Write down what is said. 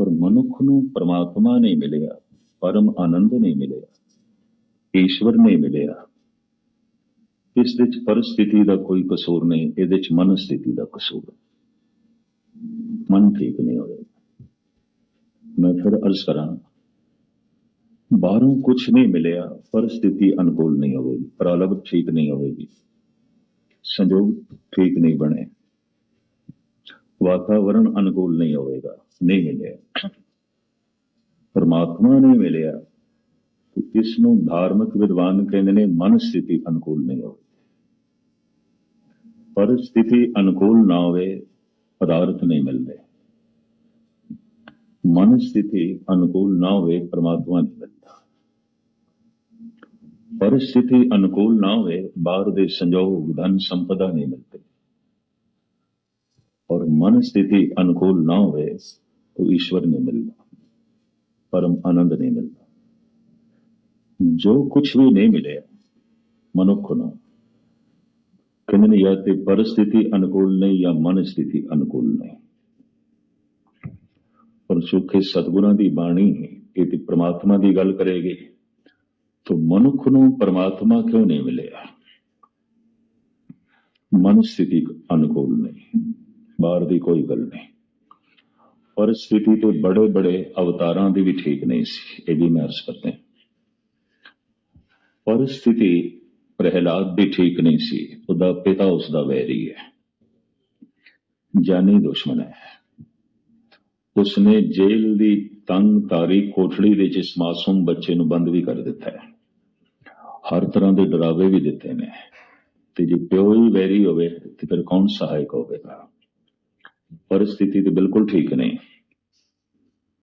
ਪਰ ਮਨੁੱਖ ਨੂੰ ਪਰਮਾਤਮਾ ਨਹੀਂ ਮਿਲਿਆ, ਪਰਮ ਆਨੰਦ ਨਹੀਂ ਮਿਲਿਆ, ਈਸ਼ਵਰ ਨਹੀਂ ਮਿਲਿਆ। ਇਸ ਵਿੱਚ ਪਰਿਸਥਿਤੀ ਦਾ ਕੋਈ ਕਸੂਰ ਨਹੀਂ, ਇਹਦੇ ਵਿੱਚ ਮਨ ਸਥਿਤੀ ਦਾ ਕਸੂਰ। ਹੈ। ਮਨ ਠੀਕ ਨਹੀਂ ਹੋਵੇ। ਮੈਂ ਫਿਰ ਅਰਜ਼ ਕਰਾਂ, ਬਾਹਰੋਂ ਕੁਝ ਨਹੀਂ ਮਿਲਿਆ, ਪਰਿਸਥਿਤੀ ਅਨੁਕੂਲ ਨਹੀਂ ਹੋਵੇਗੀ ਪ੍ਰਾਲਬ ਠੀਕ ਨਹੀਂ ਹੋਵੇਗੀ। ਸੰਜੋਗ ਠੀਕ ਨਹੀਂ ਬਣੇ। ਵਾਤਾਵਰਣ ਅਨੁਕੂਲ ਨਹੀਂ ਹੋਵੇਗਾ, ਨਹੀਂ ਮਿਲਿਆ। ਪਰਮਾਤਮਾ ਨੇ ਮਿਲਿਆ। ਤੇ ਇਸ ਨੂੰ ਧਾਰਮਿਕ ਵਿਦਵਾਨ ਕਹਿੰਦੇ ਨੇ, ਮਨ ਸਥਿਤੀ ਅਨੁਕੂਲ ਨਹੀਂ ਹੋਵੇ। ਪਰ ਸਥਿਤੀ ਅਨੁਕੂਲ ਨਾ ਹੋਵੇ, ਪਦਾਰਥ ਨਹੀਂ ਮਿਲਦੇ। ਮਨ ਸਥਿਤੀ ਅਨੁਕੂਲ ਨਾ ਹੋਵੇ, ਪਰਮਾਤਮਾ ਨਹੀਂ ਮਿਲਦਾ। ਪਰ ਸਥਿਤੀ ਅਨੁਕੂਲ ਨਾ ਹੋਵੇ, ਬਾਹਰ ਦੇ ਸੰਜੋਗ ਧਨ ਸੰਪਦਾ ਨਹੀਂ ਮਿਲਦੇ। और मन स्थिति अनुकूल ना होवे तो ईश्वर नहीं मिलता परम आनंद नहीं मिलता जो कुछ भी नहीं मिले मनुख ਨੂੰ ਕਹਿੰਦੇ ਨੇ ਜਾਂ ਤੇ ਪਰਿਸਥਿਤੀ ਅਨੁਕੂਲ ਨਹੀਂ ਜਾਂ ਮਨ ਸਥਿਤੀ ਅਨੁਕੂਲ ਨਹੀਂ ਪਰ ਸੁਖੇ ਸਤਿਗੁਰਾਂ ਦੀ ਬਾਣੀ ਇਹ ਤੇ ਪ੍ਰਮਾਤਮਾ ਦੀ ਗੱਲ ਕਰੇਗੀ ਤਾਂ ਮਨੁੱਖ ਨੂੰ ਪਰਮਾਤਮਾ ਕਿਉਂ ਨਹੀਂ ਮਿਲਿਆ ਮਨ ਸਥਿਤੀ ਅਨੁਕੂਲ ਨਹੀਂ ਬਾਹਰ ਦੀ ਕੋਈ ਗੱਲ ਨਹੀਂ। ਪਰ ਸਥਿਤੀ ਤੇ ਬੜੇ ਬੜੇ ਅਵਤਾਰਾਂ ਦੀ ਵੀ ਠੀਕ ਨਹੀਂ ਸੀ, ਇਹ ਵੀ ਮੈਂ ਅਰਜ਼ ਕਰਦੇ ਪਰਿਸਥਿਤੀ ਪ੍ਰਹਿਲਾਦ ਦੀ ਠੀਕ ਨਹੀਂ ਸੀ, ਉਹਦਾ ਪਿਤਾ ਉਸ ਦਾ ਵੈਰੀ ਹੈ। ਜਾਨੀ ਦੁਸ਼ਮਣ ਹੈ। ਉਸਨੇ ਜੇਲ੍ਹ ਦੀ ਤੰਗ ਤਾਰੀ ਕੋਠੜੀ ਵਿੱਚ ਇਸ ਮਾਸੂਮ ਬੱਚੇ ਨੂੰ ਬੰਦ ਵੀ ਕਰ ਦਿੱਤਾ ਹੈ। ਹਰ ਤਰ੍ਹਾਂ ਦੇ ਡਰਾਵੇ ਵੀ ਦਿੱਤੇ ਨੇ। ਤੇ ਜੇ ਪਿਓ ਹੀ ਵੈਰੀ ਹੋਵੇ, ਤੇ ਫਿਰ ਕੌਣ ਸਹਾਇਕ ਹੋਵੇਗਾ? परिस्थिति तो बिल्कुल ठीक नहीं